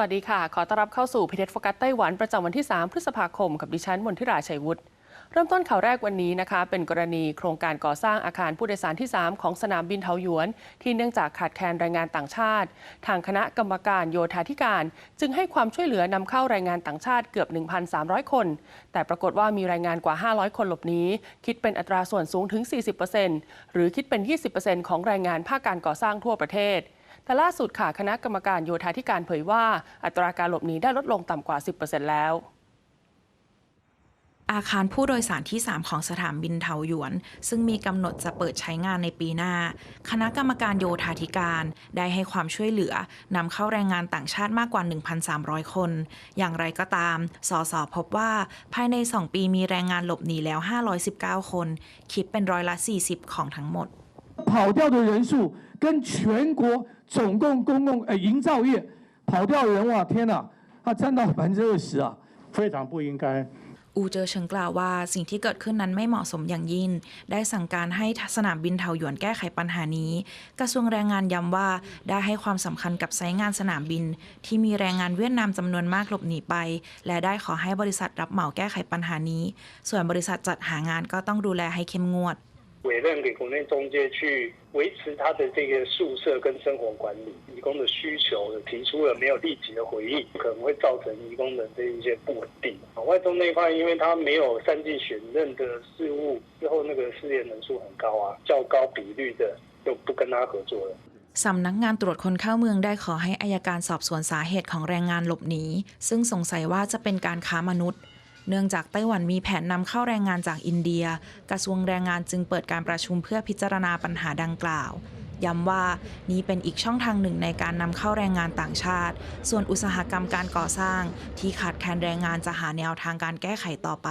วัสดีค่ะ ขอต้อนรับเข้าสู่พิเทศโฟกัสไต้หวันประจำวันที่ 3 พฤษภาคม กับดิฉันมนทิราชัยวุฒิเริ่มต้นข่าวแรกวันนี้นะคะ เป็นกรณีโครงการก่อสร้างอาคารผู้โดยสารที่ 3 ของสนามบินเทาหยวน ที่เนื่องจากขาดแคลนแรงงานต่างชาติ ทางคณะกรรมการโยธาธิการ จึงให้ความช่วยเหลือนำเข้าแรงงานต่างชาติเกือบ 1,300 คน แต่ปรากฏว่ามีแรงงานกว่า 500 คนหลบหนีคิดเป็นอัตราส่วนสูงถึง 40%หรือคิดเป็น 20%ของแรงงานภาคการก่อสร้างทั่วประเทศ แต่ล่าสุดค่ะคณะกรรมการโยธาธิการเผยว่า อัตราการหลบหนีได้ลดลงต่ำกว่า 10%แล้ว อาคารผู้โดยสารที่ 3 ของสถานบินเทาหยวน ซึ่งมีกำหนดจะเปิดใช้งานในปีหน้า คณะกรรมการโยธาธิการ ได้ให้ความช่วยเหลือนำเข้าแรงงานต่างชาติมากกว่า 1,300 คน อย่างไรก็ตาม สสพบว่าภายใน 2 ปีมีแรงงานหลบหนีแล้ว 519 คน คิดเป็นร้อยละ 40 ของทั้งหมด 跑掉的人数跟全国 总共公共呃营造业跑掉的人哇，天哪，它占到百分之二十啊！非常不应该。 อูเจอเฉิงกล่าวว่าสิ่งที่เกิดขึ้นนั้นไม่เหมาะสมอย่างยิ่ง ได้สั่งการให้สนามบินเทาหยวนแก้ไขปัญหานี้ กระทรวงแรงงานย้ำว่าได้ให้ความสำคัญกับไซต์งานสนามบิน ที่มีแรงงานเวียดนามจำนวนมากหลบหนีไป และได้ขอให้บริษัทรับเหมาแก้ไขปัญหานี้ ส่วนบริษัทจัดหางานก็ต้องดูแลให้เข้มงวด 委任给国内中介去维持他的这个宿舍跟生活管理，移工的需求提出了没有立即的回应，可能会造成移工的这一些不稳定。外中那一块，因为他没有三季选任的事务，之后那个失业人数很高啊，较高比率的就不跟他合作了。 สำนักงานตรวจคนเข้าเมืองได้ขอให้อายการสอบสวนสาเหตุของแรงงานหลบหนี ซึ่งสงสัยว่าจะเป็นการค้ามนุษย์ เนื่องจากไต้หวันมีแผนนำเข้าแรงงานจากอินเดีย กระทรวงแรงงานจึงเปิดการประชุมเพื่อพิจารณาปัญหาดังกล่าวย้ำว่านี้เป็นอีกช่องทางหนึ่งในการนำเข้าแรงงานต่างชาติ ส่วนอุตสาหกรรมการก่อสร้าง ที่ขาดแคลนแรงงานจะหาแนวทางการแก้ไขต่อไป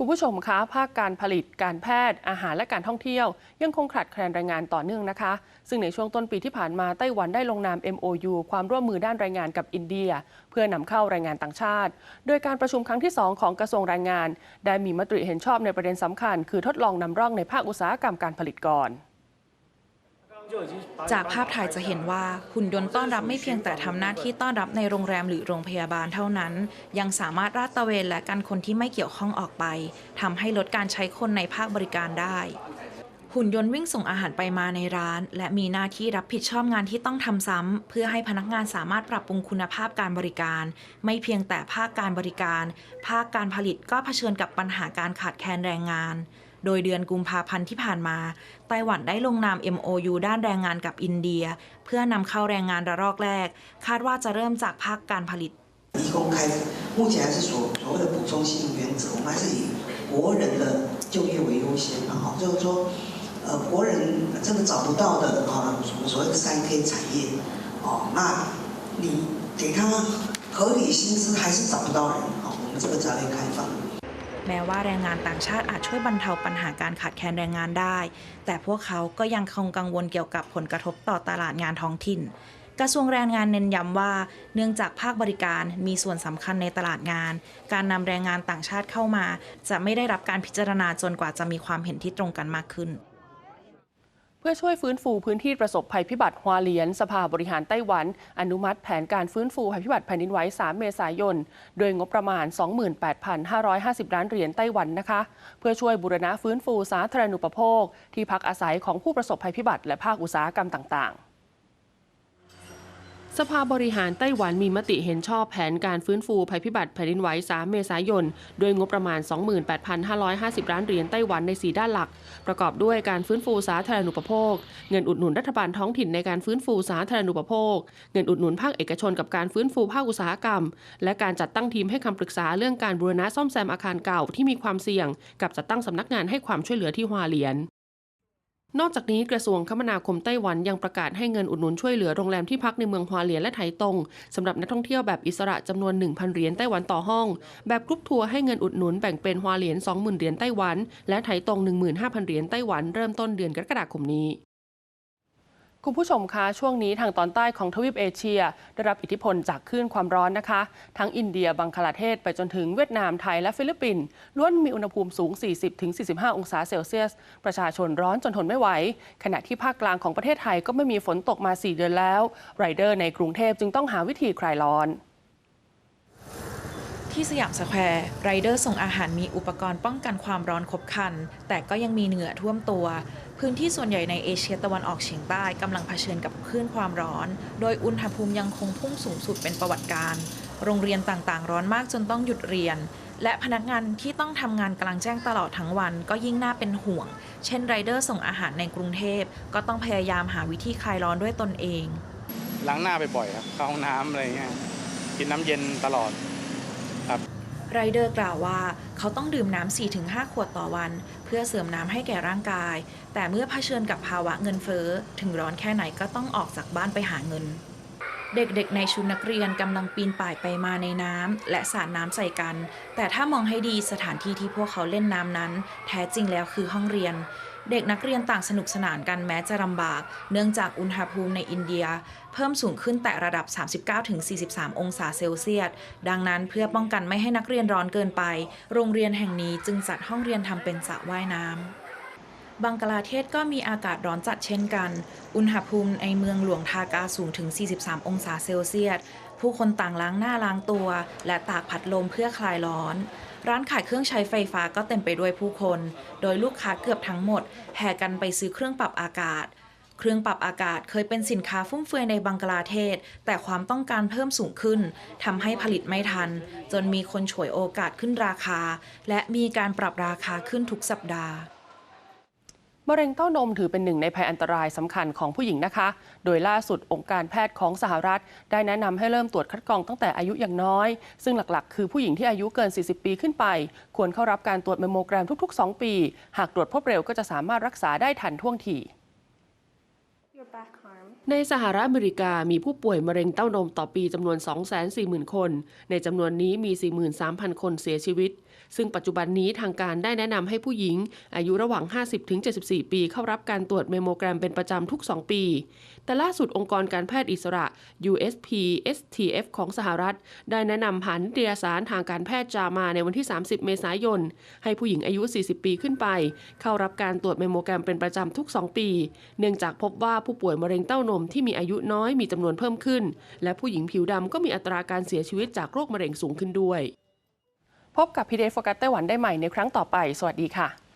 คุณผู้ชมคะ ภาคการผลิตการแพทย์อาหารและการท่องเที่ยว ยังคงขาดแคลนแรงงานต่อเนื่องนะคะ ซึ่งในช่วงต้นปีที่ผ่านมาไต้หวันได้ลงนาม MOU ความร่วมมือด้านแรงงานกับอินเดีย เพื่อนำเข้าแรงงานต่างชาติ โดยการประชุมครั้งที่ 2 ของกระทรวงแรงงาน ได้มีมติเห็นชอบในประเด็นสำคัญ คือทดลองนำร่องในภาคอุตสาหกรรมการผลิตก่อน จากภาพถ่ายจะเห็นว่าหุ่นยนต์ต้อนรับไม่เพียงแต่ทำหน้าที่ต้อนรับในโรงแรมหรือโรงพยาบาลเท่านั้น ยังสามารถราดตระเวนและกันคนที่ไม่เกี่ยวข้องออกไปทำให้ลดการใช้คนในภาคบริการได้ หุ่นยนต์วิ่งส่งอาหารไปมาในร้าน และมีหน้าที่รับผิดชอบงานที่ต้องทำซ้ำเพื่อให้พนักงานสามารถปรับปรุงคุณภาพการบริการ ไม่เพียงแต่ภาคการบริการ ภาคการผลิตก็เผชิญกับปัญหาการขาดแคลนแรงงาน โดยเดือนกุมภาพันธ์ที่ผ่านมา ไต้หวันได้ลงนาม MOU ด้านแรงงานกับอินเดีย เพื่อนำเข้าแรงงานระลอกแรก คาดว่าจะเริ่มจากภาคการผลิต 移工开始，目前还是所所谓的补充性原则，我们还是以国人的就业为优先嘛，哈，就是说，呃，国人这个找不到的啊，我们所谓的三 K 产业，哦，那你给他合理薪资还是找不到人，哦，我们这个战略开放。 แม้ว่าแรงงานต่างชาติอาจช่วยบรรเทาปัญหาการขาดแคลนแรงงานได้ แต่พวกเขาก็ยังคงกังวลเกี่ยวกับผลกระทบต่อตลาดงานท้องถิ่น กระทรวงแรงงานเน้นย้ำว่า เนื่องจากภาคบริการมีส่วนสำคัญในตลาดงาน การนำแรงงานต่างชาติเข้ามา จะไม่ได้รับการพิจารณาจนกว่าจะมีความเห็นที่ตรงกันมากขึ้น เพื่อช่วยฟื้นฟูพื้นที่ประสบภัยพิบัติฮวาเลียน สภาบริหารไต้หวัน อนุมัติแผนการฟื้นฟูภัยพิบัติแผ่นดินไหว 3 เมษายน โดยงบประมาณ 28,550 ล้านเหรียญไต้หวันนะคะ เพื่อช่วยบูรณะฟื้นฟูสาธารณูปโภค ที่พักอาศัยของผู้ประสบภัยพิบัติและภาคอุตสาหกรรมต่างๆ สภาบริหารไต้หวันมีมติเห็นชอบแผนการฟื้นฟูภัยพิบัติแผ่นดินไหว 3 เมษายนโดยงบประมาณ 28,550 ล้านเหรียญไต้หวันใน 4 ด้านหลัก ประกอบด้วยการฟื้นฟูสาธารณูปโภค เงินอุดหนุนรัฐบาลท้องถิ่นในการฟื้นฟูสาธารณูปโภค เงินอุดหนุนภาคเอกชนกับการฟื้นฟูภาคอุตสาหกรรม และการจัดตั้งทีมให้คำปรึกษาเรื่องการบูรณะซ่อมแซมอาคารเก่าที่มีความเสี่ยง กับจัดตั้งสำนักงานให้ความช่วยเหลือที่ฮวาเหลียน นอกจากนี้กระทรวงคมนาคมไต้หวันยังประกาศให้เงินอุดหนุนช่วยเหลือโรงแรมที่พักในเมืองฮวาเหลียนและไถตงสำหรับนักท่องเที่ยวแบบอิสระจำนวน 1,000 เหรียญไต้หวันต่อห้อง แบบกรุ๊ปทัวร์ให้เงินอุดหนุนแบ่งเป็นฮวาเหลียน 20,000 เหรียญไต้หวัน และไถตง 15,000 เหรียญไต้หวันเริ่มต้นเดือนกรกฎาคมนี้ คุณผู้ชมคะช่วงนี้ทางตอนใต้ของทวีปเอเชีย ได้รับอิทธิพลจากคลื่นความร้อนนะคะ ทั้งอินเดียบังคลาเทศไปจนถึงเวียดนามไทยและฟิลิปปินส์ล้วนมีอุณหภูมิสูง 40-45 องศาเซลเซียส ประชาชนร้อนจนทนไม่ไหว ขณะที่ภาคกลางของประเทศไทยก็ไม่มีฝนตกมา 4 เดือนแล้ว ไรเดอร์ในกรุงเทพจึงต้องหาวิธีคลายร้อน ที่สยามสแควร์ไรเดอร์ส่งอาหารมีอุปกรณ์ป้องกันความร้อนครบครันแต่ก็ยังมีเหงื่อท่วมตัว พื้นที่ส่วนใหญ่ในเอเชียตะวันออกเฉียงใต้กำลังเผชิญกับคลื่นความร้อน โดยอุณหภูมิยังคงพุ่งสูงสุดเป็นประวัติการณ์โรงเรียนต่างๆ ร้อนมากจนต้องหยุดเรียน และพนักงานที่ต้องทำงานกลางแจ้งตลอดทั้งวันก็ยิ่งน่าเป็นห่วง เช่นไรเดอร์ส่งอาหารในกรุงเทพก็ต้องพยายามหาวิธีคลายร้อนด้วยตนเองล้างหน้าไปบ่อยครับเข้าห้องน้ำอะไรเงี้ยกินน้ำเย็นตลอดครับ ไรเดอร์กล่าวว่า เขาต้องดื่มน้ำ 4-5 ขวดต่อวัน เพื่อเสริมน้ำให้แก่ร่างกาย แต่เมื่อเผชิญกับภาวะเงินเฟ้อ ถึงร้อนแค่ไหนก็ต้องออกจากบ้านไปหาเงิน เด็กๆ ในชุดนักเรียนกำลังปีนป่ายไปมาในน้ำและสาดน้ำใส่กัน แต่ถ้ามองให้ดีสถานที่ที่พวกเขาเล่นน้ำนั้น แท้จริงแล้วคือห้องเรียน เด็กนักเรียนต่างสนุกสนานกันแม้จะลำบาก เนื่องจากอุณหภูมิในอินเดีย เพิ่มสูงขึ้นแต่ระดับ 39-43 องศาเซลเซียส ดังนั้นเพื่อป้องกันไม่ให้นักเรียนร้อนเกินไป โรงเรียนแห่งนี้จึงจัดห้องเรียนทำเป็นสระว่ายน้ำบังกลาเทศก็มีอากาศร้อนจัดเช่นกัน อุณหภูมิในเมืองหลวงทากาสูงถึง 43 องศาเซลเซียส ผู้คนต่างล้างหน้าล้างตัว และตากพัดลมเพื่อคลายร้อน ร้านขายเครื่องใช้ไฟฟ้าก็เต็มไปด้วยผู้คน โดยลูกค้าเกือบทั้งหมด แห่กันไปซื้อเครื่องปรับอากาศ เครื่องปรับอากาศเคยเป็นสินค้าฟุ่มเฟือยในบังกลาเทศ แต่ความต้องการเพิ่มสูงขึ้นทำให้ผลิตไม่ทัน จนมีคนฉวยโอกาสขึ้นราคา และมีการปรับราคาขึ้นทุกสัปดาห์ มะเร็งเต้านมถือเป็นหนึ่งในภัยอันตรายสำคัญของผู้หญิงนะคะ โดยล่าสุดองค์การแพทย์ของสหรัฐ ได้แนะนำให้เริ่มตรวจคัดกรองตั้งแต่อายุอย่างน้อย ซึ่งหลักๆ คือผู้หญิงที่อายุเกิน 40 ปีขึ้นไป ควรเข้ารับการตรวจเมมโมแกรมทุก ๆ 2 ปี หากตรวจพบเร็วก็จะสามารถรักษาได้ทันท่วงที ในสหรัฐอเมริกามีผู้ป่วยมะเร็งเต้านมต่อปีจำนวน 240,000 คน ในจำนวนนี้มี 43,000 คนเสียชีวิต ซึ่งปัจจุบันนี้ทางการได้แนะนำให้ผู้หญิง อายุระหว่าง 50-74 ปีเข้ารับการตรวจเมโมแกรมเป็นประจำทุก 2 ปี แต่ล่าสุดองค์กรการแพทย์อิสระ USPSTF ของสหรัฐ ได้แนะนำผ่านนิตยสารทางการแพทย์จามาในวันที่ 30 เมษายน ให้ผู้หญิงอายุ 40 ปีขึ้นไป เข้ารับการตรวจเมมโมแกรมเป็นประจำทุก 2 ปี เนื่องจากพบว่าผู้ป่วยมะเร็งเต้านมที่มีอายุน้อยมีจำนวนเพิ่มขึ้น และผู้หญิงผิวดำก็มีอัตราการเสียชีวิตจากโรคมะเร็งสูงขึ้นด้วย พบกับพีเดโฟกัสไต้หวันได้ใหม่ในครั้งต่อไป สวัสดีค่ะ